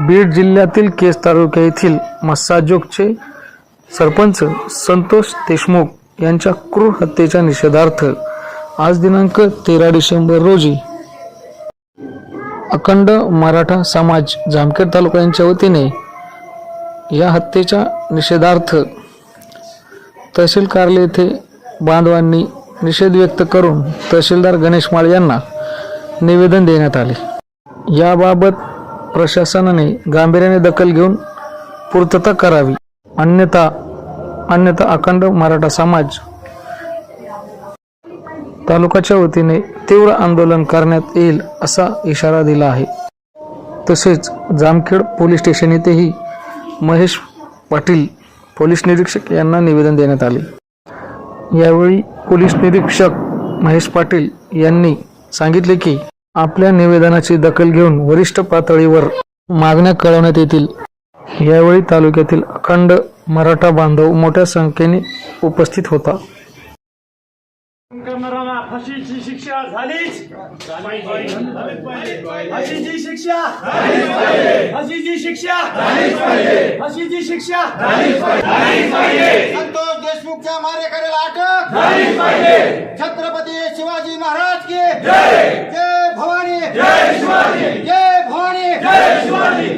बीड जिल्ह्यातील केस तालुक्या येथील मस्साजोगचे सरपंच संतोष देशमुख यांच्या क्रूर हत्येच्या निषेधार्थ आज दिनांक तेरा डिसेंबर रोजी अखंड मराठा समाज जामखेड तालुका यांच्या वतीने या हत्येच्या निषेधार्थ तहसील कार्यालय येथे बांधवांनी निषेध व्यक्त करून तहसीलदार गणेश माळ यांना निवेदन देण्यात आले. याबाबत प्रशासनाने गांभीर्याने दखल घेऊन पूर्तता करावी. अन्यथा अन्यथा अखंड मराठा समाज तालुक्याच्या वतीने तीव्र आंदोलन करण्यात येईल असा इशारा दिला आहे. तसेच जामखेड पोलीस स्टेशन येथेही महेश पाटील पोलीस निरीक्षक यांना निवेदन देण्यात आले. यावेळी पोलीस निरीक्षक महेश पाटील यांनी सांगितले की आपल्या निवेदनाची दखल घेऊन वरिष्ठ पातळीवर मागण्या कळवण्यात येतील. यावेळी तालुक्यातील अखंड मराठा बांधव मोठ्या संख्येने उपस्थित होता. फाशीची शिक्षा झालीच फाशीची शिक्षा फाशीची शिक्षा फाशीची शिक्षा संतोष देशमुखच्या मारेकऱ्याला अटक छत्रपती शिवाजी महाराज की जय. भवानी! जय भवानी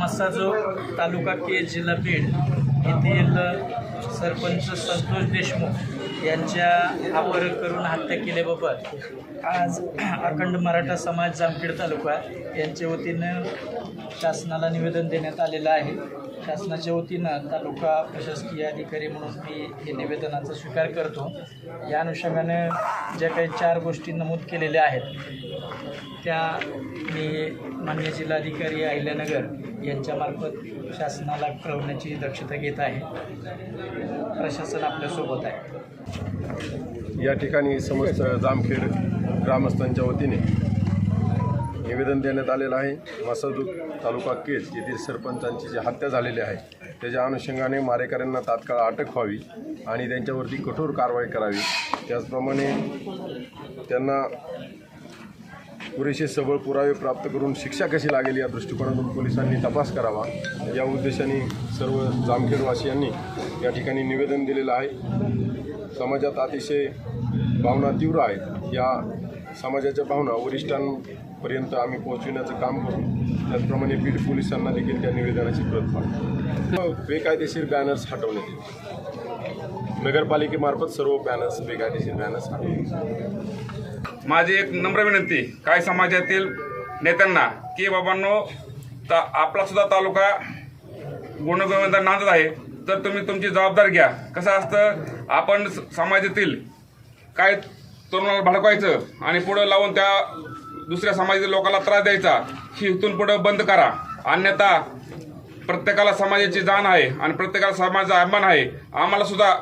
मस्साजो तालुका के जिल्हा बीड येथील सरपंच संतोष देशमुख यांच्या अपहरण करून हत्या केल्याबाबत आज अखंड मराठा समाज जामखेड तालुका यांच्या वतीनं शासनाला निवेदन देण्यात आलेलं आहे. शासनाच्या वतीनं तालुका प्रशासकीय अधिकारी म्हणून मी हे निवेदनाचा स्वीकार करतो. या अनुषंगानं ज्या काही चार गोष्टी नमूद केलेल्या आहेत त्या मी मान्य जिल्हाधिकारी अहिल्यानगर यांच्यामार्फत शासनाला कळवण्याची दक्षता घेत आहे. प्रशासन आपल्यासोबत आहे. या ठिकाणी समस्त जामखेड ग्रामस्थांच्या वतीने निवेदन देण्यात आलेलं आहे. मसाजूक तालुका केज येथील सरपंचांची जी हत्या झालेली आहे त्याच्या अनुषंगाने मारेकऱ्यांना तात्काळ अटक व्हावी आणि त्यांच्यावरती कठोर कारवाई करावी. त्याचप्रमाणे त्यांना पुरेसे सबळ पुरावे प्राप्त करून शिक्षा कशी लागेल या दृष्टिकोनातून पोलिसांनी तपास करावा. या उद्देशाने सर्व जामखेडवासियांनी या ठिकाणी निवेदन दिलेलं आहे. समाजात अतिशय भावना तीव्र आहेत. या समाजाच्या भावना वरिष्ठांपर्यंत आम्ही पोहोचविण्याचं काम करू. त्याचप्रमाणे बीड पोलिसांना देखील त्या निवेदनाची प्रत पाठवू. बेकायदेशीर बॅनर्स हटवण्यात येतील नगरपालिकेमार्फत सर्व बॅनर्स बेकायदेशीर बॅनर्स हटवले. माझी एक नम्र विनंती काय समाजातील नेत्यांना की बाबांनो ता आपला सुद्धा तालुका गुणगोविंदा नांदत आहे तर तुम्ही तुमची जबाबदारी घ्या. कसं असतं आपण समाजातील काय तरुणाला भडकवायचं आणि पुढं लावून त्या दुसऱ्या समाजातील लोकांना त्रास द्यायचा ही इथून पुढं बंद करा. अन्यथा प्रत्येकाला समाजाची जाण आहे आणि प्रत्येकाला समाजाचा अभिमान आहे. आम्हाला सुद्धा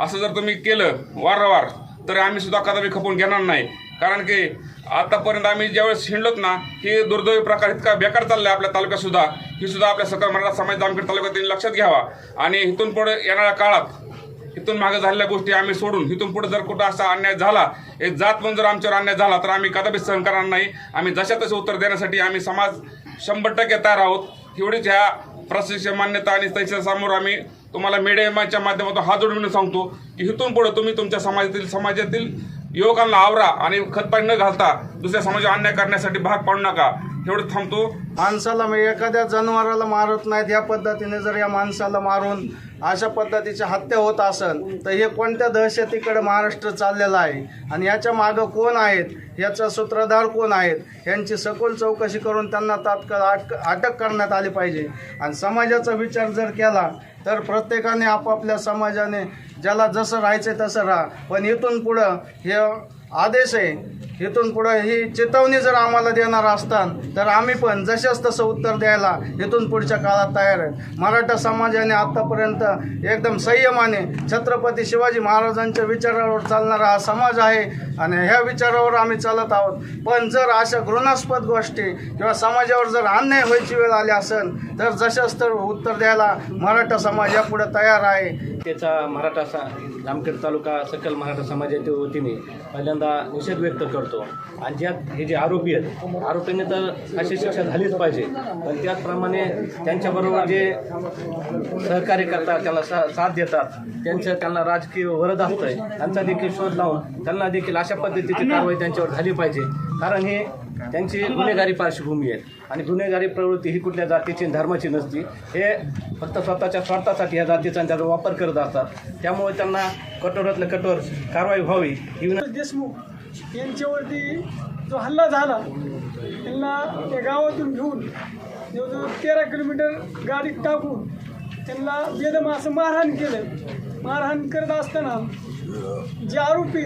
असं जर तुम्ही केलं वारंवार तर आम्ही सुद्धा कदापि खपून घेणार नाही. कारण की आतापर्यंत आम्ही ज्यावेळेस हिंडलोत ना हे दुर्दैवी प्रकार इतका बेकार चाललाय आपल्या तालुक्यात सुद्धा. ही सुद्धा आपल्या सकल मराठा समाज जामखेड तालुक्यात लक्षात घ्यावा. आणि इथून पुढे येणाऱ्या काळात इथून मागे झालेल्या गोष्टी आम्ही सोडून इथून पुढे जर कुठं असा अन्याय झाला एक जात म्हणून जर आमच्यावर अन्याय झाला तर आम्ही कदापि सहन करणार नाही. आम्ही जशा तसे उत्तर देण्यासाठी आम्ही समाज शंभर टक्के तयार आहोत. एवढीच ह्या प्रशिक्षण मान्यता आणि त्याच्यासमोर आम्ही तुम्हाला मीडियाच्या माध्यमातून हात जोडून सांगतो की इथून पुढे तुम्ही तुमच्या समाजातील समाजातील युवकांना आवरा आणि खतपाणी न घालता दुसऱ्या समाजावर अन्याय करण्यासाठी भाग पाडू नका. एवढं थांबतो. माणसाला म्हणजे एखाद्या जनावराला मारत नाहीत या पद्धतीने जर या माणसाला मारून अशा पद्धतीची हत्या होत असेल तर हे कोणत्या दहशतीकडे महाराष्ट्र चाललेला आहे? आणि याच्या मागं कोण आहेत? याचा सूत्रधार कोण आहेत? यांची सखोल चौकशी करून त्यांना तात्काळ अटक अटक करण्यात आली पाहिजे. आणि समाजाचा विचार जर केला तर प्रत्येकाने आपापल्या समाजाने ज्याला जसं राहायचं तसं राहा. पण इथून पुढं हे आदेश आहे इथून पुढं ही चेतावणी जर आम्हाला देणार असतान तर आम्ही पण जशाच तसं उत्तर द्यायला इथून पुढच्या काळात तयार आहे. मराठा समाजाने आत्तापर्यंत एकदम संयमाने छत्रपती शिवाजी महाराजांच्या विचारावर चालणारा हा समाज आहे आणि ह्या विचारावर आम्ही चालत आहोत. पण जर अशा घृणास्पद गोष्टी किंवा समाजावर जर अन्याय व्हायची वेळ आली असेल तर जशाच तर उत्तर द्यायला मराठा समाज यापुढे तयार आहे. त्याचा मराठा सा जामखेड तालुका सकल मराठा समाजाच्या वतीने पहिल्यांदा निषेध व्यक्त करतो. पडतो आणि ज्यात हे जे आरोपी आहेत आरोपींनी तर अशी शिक्षा झालीच पाहिजे. पण त्याचप्रमाणे त्यांच्याबरोबर जे सहकार्य करतात त्याला सा साथ देतात त्यांचं त्यांना राजकीय वरद असतंय त्यांचा देखील शोध लावून त्यांना देखील अशा पद्धतीची कारवाई त्यांच्यावर झाली पाहिजे. कारण हे त्यांची गुन्हेगारी पार्श्वभूमी आहे. आणि गुन्हेगारी प्रवृत्ती ही कुठल्या जातीची धर्माची नसती. हे फक्त स्वतःच्या स्वार्थासाठी या जातीचा त्याचा वापर करत असतात. त्यामुळे त्यांना कठोरातलं कठोर कारवाई व्हावी. ही देशमुख यांच्यावरती जो हल्ला झाला त्यांना त्या गावातून घेऊन जवळजवळ तेरा किलोमीटर गाडीत टाकून त्यांना बेदम असं मारहाण केलं. मारहाण करत असताना जे आरोपी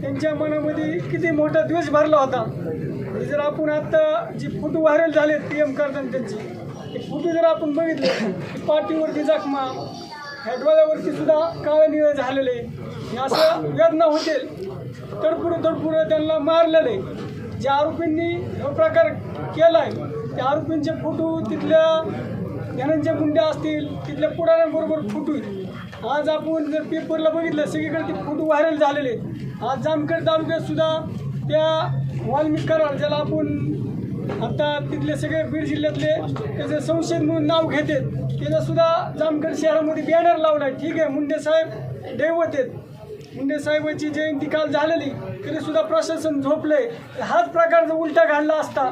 त्यांच्या मनामध्ये किती मोठा द्वेष भरला होता. जर आपण आत्ता जे फोटो व्हायरल झाले पी एम करताना त्यांचे ते फोटो जर आपण बघितले पाठीवरती जखमा ह्या डोळ्यावरती सुद्धा काळे निळे झालेले. असं वेदना होतील. तडफुडं तडफुडं त्यांना मारलेलं आहे. ज्या आरोपींनी हा प्रकार केला आहे त्या आरोपींचे फोटो तिथल्या धनंजय मुंडे असतील तिथल्या पुढाऱ्यांबरोबर फोटो आज आपण जर पेपरला बघितलं सगळीकडे ते फोटो व्हायरल झालेले आहेत. आज जामखेड तालुक्यात सुद्धा त्या वाल्मिक कराड ज्याला आपण आता तिथले सगळे बीड जिल्ह्यातले त्याचे संशयित म्हणून नाव घेतात त्याचा सुद्धा जामखेड शहरामध्ये बॅनर लावला आहे ठीक आहे मुंडे साहेब दैवत आहेत. मुंडे साहेबांची जयंती काल झालेली तरी सुद्धा प्रशासन झोपले हाच प्रकारचा उलटा घालला असता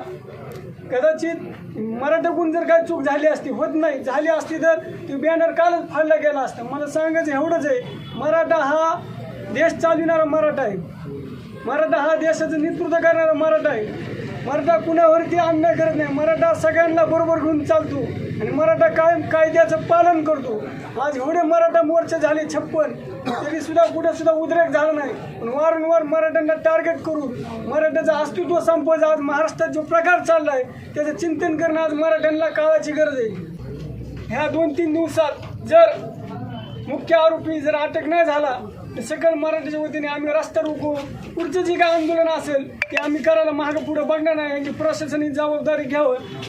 कदाचित मराठाकडून जर काय चूक झाली असती होत नाही झाली असती तर ती बॅनर कालच फाडला गेला असता. मला सांगायचं एवढंच आहे मराठा हा देश चालविणारा मराठा आहे. मराठा हा देशाचं नेतृत्व करणारा मराठा आहे. मराठा कुणावरती अन्याय करत नाही. मराठा सगळ्यांना बरोबर घेऊन चालतो. आणि मराठा कायम कायद्याचं पालन करतो. आज एवढे मराठा मोर्चे झाले छप्पन तरी सुद्धा कुठे सुद्धा उद्रेक झाला नाही. पण वारंवार मराठ्यांना टार्गेट करून मराठ्याचं अस्तित्व संपवायचं आज महाराष्ट्रात जो प्रकार चालला आहे त्याचं चिंतन करणं आज मराठ्यांना काळाची गरज आहे. ह्या दोन तीन दिवसात जर मुख्य आरोपी जर अटक नाही झाला तर सकल मराठीच्या वतीने आम्ही रस्ता रोको. पुढचं जे काय आंदोलन असेल ते आम्ही करायला मागं पुढं बघणार नाही. आणि प्रशासनिक जबाबदारी घ्यावं.